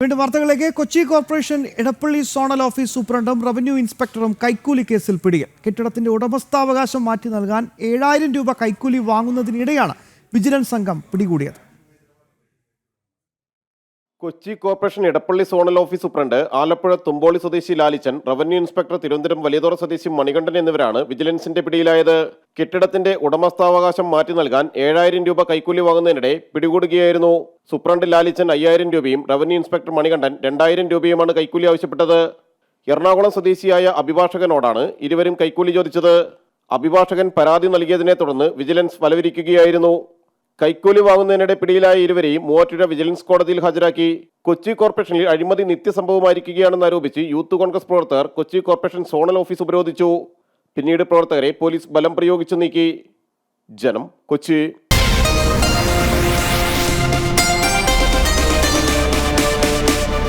വീണ്ടും വാർത്തകളിലേക്ക്. Kochi corporation Edappally zonal office സൂപ്രണ്ടും revenue ഇൻസ്പെക്ടറും കൈക്കൂലി കേസിൽ പിടിയിൽ. കെട്ടിടത്തിന്റെ ഉടമസ്ഥാവകാശം മാറ്റി നൽകാൻ ഏഴായിരം രൂപ കൈക്കൂലി വാങ്ങുന്നതിനിടെയാണ് വിജിലൻസ് സംഘം പിടികൂടിയത്. Kochi corporation Edappally zonal office superintendent Alappuzha Thumpoly സ്വദേശി ലാലിച്ചൻ റവന്യൂ ഇൻസ്പെക്ടർ തിരുവനന്തപുരം വലിയതോറ സ്വദേശി മണികണ്ഠൻ എന്നിവരാണ് വിജിലൻസിന്റെ പിടിയിലായത്. കെട്ടിടത്തിന്റെ ഉടമസ്ഥാവകാശം മാറ്റി നൽകാൻ ഏഴായിരം രൂപ കൈക്കൂലി വാങ്ങുന്നതിനിടെ പിടികൂടുകയായിരുന്നു. സൂപ്രണ്ട് ലാലിച്ചൻ അയ്യായിരം രൂപയും റവന്യൂ ഇൻസ്പെക്ടർ മണികണ്ഠൻ രണ്ടായിരം രൂപയുമാണ് കൈക്കൂലി ആവശ്യപ്പെട്ടത്. എറണാകുളം സ്വദേശിയായ അഭിഭാഷകനോടാണ് ഇരുവരും കൈക്കൂലി ചോദിച്ചത്. അഭിഭാഷകൻ പരാതി നൽകിയതിനെ തുടർന്ന് വിജിലൻസ് വലവിരിക്കുകയായിരുന്നു. കൈക്കൂലി വാങ്ങുന്നതിനിടെ പിടിയിലായ ഇരുവരെയും മൂവാറ്റുപുഴ വിജിലൻസ് കോടതിയിൽ ഹാജരാക്കി. കൊച്ചി കോർപ്പറേഷനിൽ അഴിമതി നിത്യസംഭവമായിരിക്കുകയാണെന്ന് ആരോപിച്ച് യൂത്ത് കോൺഗ്രസ് പ്രവർത്തകർ കൊച്ചി കോർപ്പറേഷൻ സോണൽ ഓഫീസ് ഉപരോധിച്ചു. പിന്നീട് പ്രവർത്തകരെ പോലീസ് ബലം പ്രയോഗിച്ചു നീക്കി. ജനം കൊച്ചി